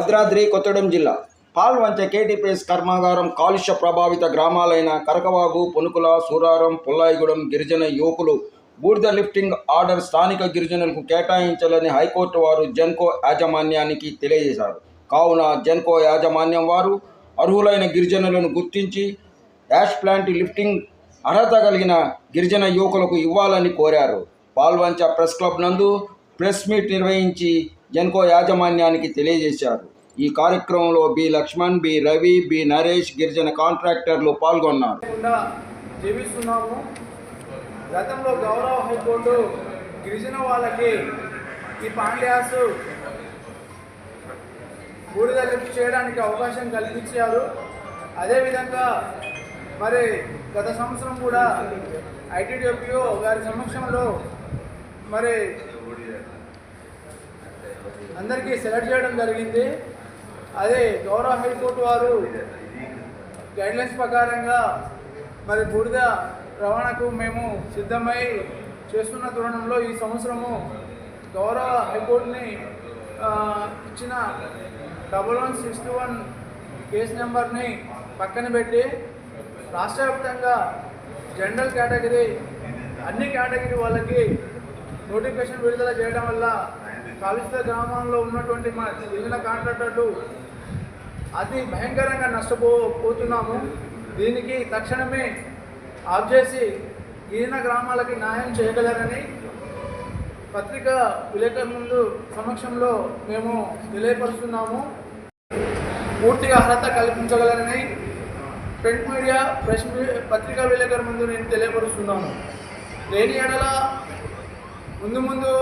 భద్రాద్రి కొత్తగూడెం జిల్లా. పాల్వంచ కేటీపీఎస్ కర్మాగారం కాలుష్య ప్రభావిత గ్రామాలైన కరకవాగు పునుకుల సూరారం పుల్లాయిగూడెం గిరిజన యువకులు బూడిద లిఫ్టింగ్ ఆర్డర్ స్థానిక గిరిజనులకు కేటాయించాలని హైకోర్టు వారు జెన్కో యాజమాన్యానికి తెలియజేశారు. కావున జెన్కో యాజమాన్యం వారు అర్హులైన గిరిజనులను గుర్తించి యాష్ ప్లాంట్ లిఫ్టింగ్ అర్హత కలిగిన గిరిజన యువకులకు ఇవ్వాలని కోరారు. పాల్వంచ ప్రెస్ క్లబ్ నందు ప్రెస్ మీట్ నిర్వహించి జెన్కో యాజమాన్యానికి తెలియజేశారు. ఈ కార్యక్రమంలో B. Lakshman B. Ravi B. Naresh గిరిజన కాంట్రాక్టర్లు పాల్గొన్నారు. జీవిస్తున్నాము. గతంలో గౌరవ హైకోర్టు గిరిజన వాళ్ళకి ఈ పాండ్యాసు బూడిద చేయడానికి అవకాశం కల్పించారు. అదేవిధంగా మరి గత సంవత్సరం కూడా ఐటీడీఓపీఓ గారి సమక్షంలో మరి అందరికీ సెలెక్ట్ చేయడం జరిగింది. అదే గౌరవ హైకోర్టు వారు గైడ్లైన్స్ ప్రకారంగా మరి బూడిద రవాణాకు మేము సిద్ధమై చేస్తున్న తరుణంలో ఈ సంవత్సరము గౌరవ హైకోర్టుని ఇచ్చిన double one six one case నెంబర్ని పక్కన పెట్టి రాష్ట్ర వ్యాప్తంగా జనరల్ కేటగిరీ అన్ని కేటగిరీ వాళ్ళకి నోటిఫికేషన్ విడుదల చేయడం వల్ల కాలుష్య గ్రామంలో ఉన్నటువంటి మా గిరిజన కాంట్రాక్టర్లు అతి భయంకరంగా నష్టపోతున్నాము. దీనికి తక్షణమే ఆఫ్ చేసి గిరిజన గ్రామాలకి న్యాయం చేయగలరని పత్రిక విలేకరుల ముందు సమక్షంలో మేము తెలియపరుస్తున్నాము. పూర్తిగా అర్హత కల్పించగలరని ప్రింట్ మీడియా ప్రెస్ పత్రికా విలేకరు ముందు నేను తెలియపరుస్తున్నాను లేని ఎడల ముందు ముందు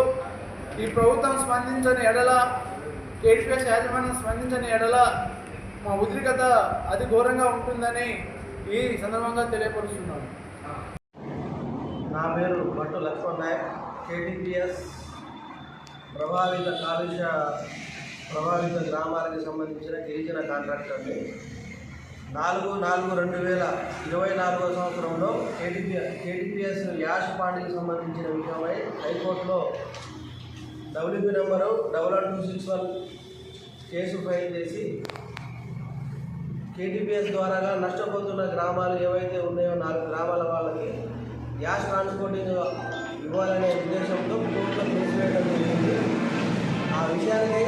ఈ ప్రభుత్వం స్పందించని ఎడల కేటీఎస్ యాజమాన్యం స్పందించని ఎడల మా ఉద్రికత అతి ఘోరంగా ఉంటుందని ఈ సందర్భంగా తెలియపరుస్తున్నాను. నా పేరు భట్టు లక్ష్మణ్ నాయక్ కేటీపీఎస్ ప్రభావిత కాలుష్య ప్రభావిత గ్రామాలకు సంబంధించిన గిరిజన కాంట్రాక్టర్ని నాలుగు నాలుగు రెండు వేల ఇరవై నాలుగో సంవత్సరంలో కేటీపీఎస్ కేటీపీఎస్ యాష్ పాండ్కి సంబంధించిన విషయమై హైకోర్టులో WP number double one two six one case file చేసి కేటీపీఎస్ ద్వారాగా నష్టపోతున్న గ్రామాలు ఏవైతే ఉన్నాయో నాలుగు గ్రామాల వాళ్ళకి గ్యాస్ ట్రాన్స్పోర్టింగ్ ఇవ్వాలనే ఉద్దేశంతో కోర్టులో తీసివేయడం జరిగింది. ఆ విషయాన్ని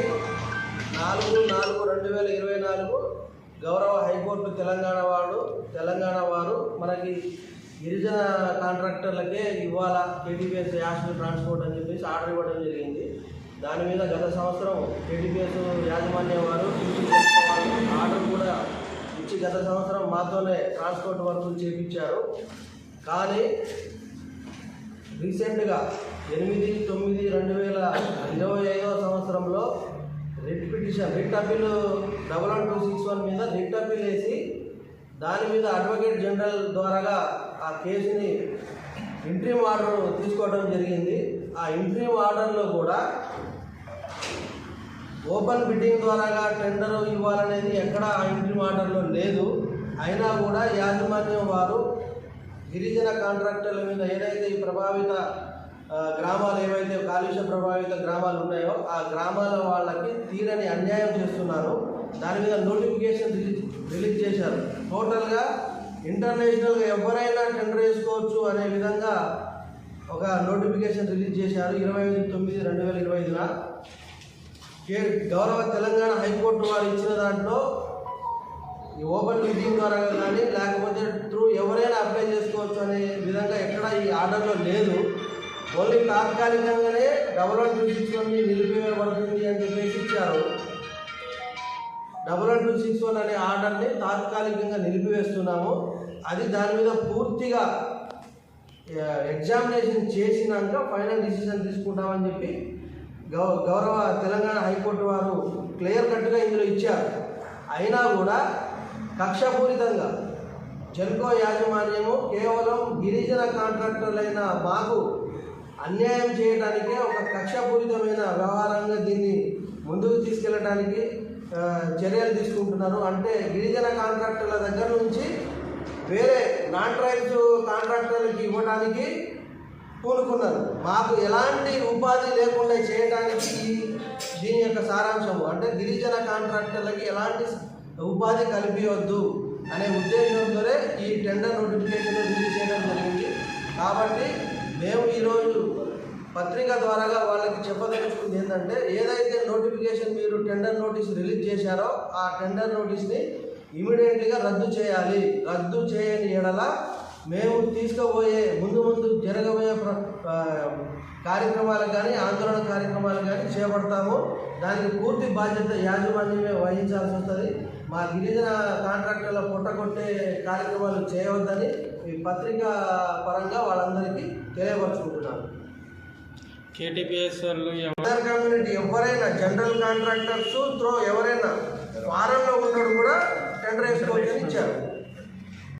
నాలుగు నాలుగు రెండు వేల ఇరవై నాలుగు గౌరవ హైకోర్టు తెలంగాణ వాడు తెలంగాణ వారు మనకి గిరిజన కాంట్రాక్టర్లకే ఇవ్వాలా కేటీపీఎస్ యాష్ ట్రాన్స్పోర్ట్ అని చెప్పేసి ఆర్డర్ ఇవ్వడం జరిగింది. దాని మీద గత సంవత్సరం కేటీపీఎస్ యాజమాన్యం వారు ఆర్డర్ కూడా ఇచ్చి గత సంవత్సరం మాతోనే ట్రాన్స్పోర్ట్ వర్కులు చేపించారు. కానీ రీసెంట్గా ఎనిమిది తొమ్మిది రెండు వేల ఇరవై ఐదవ సంవత్సరంలో writ petition writ appeal double one two six one మీద రిట్ అప్పీల్ వేసి దాని మీద అడ్వకేట్ జనరల్ ద్వారాగా ఆ కేసుని ఇంట్రీమ్ ఆర్డర్ తీసుకోవడం జరిగింది. ఆ ఇంట్రీమ్ ఆర్డర్లో కూడా ఓపెన్ బిడ్డింగ్ ద్వారాగా టెండర్ ఇవ్వాలనేది ఎక్కడ ఆ ఇంట్రీమ్ ఆర్డర్లో లేదు. అయినా కూడా యాజమాన్యం వారు గిరిజన కాంట్రాక్టర్ల మీద ఏదైతే ఈ ప్రభావిత గ్రామాలు ఏవైతే కాలుష్య ప్రభావిత గ్రామాలు ఉన్నాయో ఆ గ్రామాల వాళ్ళకి తీరని అన్యాయం చేస్తున్నారు. దాని మీద నోటిఫికేషన్ రిలీజ్ రిలీజ్ చేశారు. టోటల్గా ఇంటర్నేషనల్గా ఎవరైనా టెండర్ వేసుకోవచ్చు అనే విధంగా ఒక నోటిఫికేషన్ రిలీజ్ చేశారు. ఇరవై ఐదు తొమ్మిది రెండు వేల ఇరవై ఐదున. గౌరవ తెలంగాణ హైకోర్టు వారు ఇచ్చిన దాంట్లో ఈ ఓపెన్ బిడ్డింగ్ ద్వారా కానీ లేకపోతే త్రూ ఎవరైనా అప్లై చేసుకోవచ్చు అనే విధంగా ఎక్కడ ఈ ఆర్డర్లో లేదు. ఓన్లీ తాత్కాలికంగానే డబల్ వన్ టూ సిక్స్ నిలిపివేయబడుతుంది అని చెప్పేసి ఇచ్చారు. Double one two six one అనే ఆర్డర్ని తాత్కాలికంగా నిలిపివేస్తున్నాము. అది దాని మీద పూర్తిగా ఎగ్జామినేషన్ చేసినాక ఫైనల్ డిసిషన్ తీసుకుంటామని చెప్పి గౌ గౌరవ తెలంగాణ హైకోర్టు వారు క్లియర్ కట్గా ఇందులో ఇచ్చారు. అయినా కూడా కక్షపూరితంగా జల్కో యాజమాన్యము కేవలం గిరిజన కాంట్రాక్టర్లైన మాకు అన్యాయం చేయడానికే ఒక కక్షపూరితమైన వ్యవహారంగా దీన్ని ముందుకు తీసుకెళ్ళడానికి చర్యలు తీసుకుంటున్నారు. అంటే గిరిజన కాంట్రాక్టర్ల దగ్గర నుంచి వేరే నాన్ ట్రైబ్స్ కాంట్రాక్టర్లకి ఇవ్వడానికి కోరుకున్నారు మాకు ఎలాంటి ఉపాధి లేకుండా చేయడానికి దీని యొక్క సారాంశము అంటే గిరిజన కాంట్రాక్టర్లకి ఎలాంటి ఉపాధి కల్పించవద్దు అనే ఉద్దేశంతోనే ఈ టెండర్ నోటిఫికేషన్ రిలీజ్ చేయడం జరిగింది. కాబట్టి మేము ఈరోజు పత్రిక ద్వారాగా వాళ్ళకి చెప్పదలుచుకుంది ఏంటంటే ఏదైతే నోటిఫికేషన్ మీరు టెండర్ నోటీస్ రిలీజ్ చేశారో ఆ టెండర్ నోటీస్ని ఇమీడియట్లీగా రద్దు చేయాలి. రద్దు చేయని ఎడల మేము తీసుకుపోయే ముందు ముందు జరగబోయే ప్ర కార్యక్రమాలు కానీ ఆందోళన కార్యక్రమాలు కానీ చేపడతాము. దానికి పూర్తి బాధ్యత యాజమాన్యమే వహించాల్సి వస్తుంది. మా గిరిజన కాంట్రాక్టర్ల పుట్టగొట్టే కార్యక్రమాలు చేయవద్దని ఈ పత్రికా పరంగా వాళ్ళందరికీ తెలియపరుచుకుంటున్నాను. కేటీపీఎస్ అదర్ కమ్యూనిటీ ఎవరైనా జనరల్ కాంట్రాక్టర్స్ త్రో ఎవరైనా వారంలో ఉన్నాడు కూడా టెండర్ వేసుకోవచ్చని ఇచ్చారు.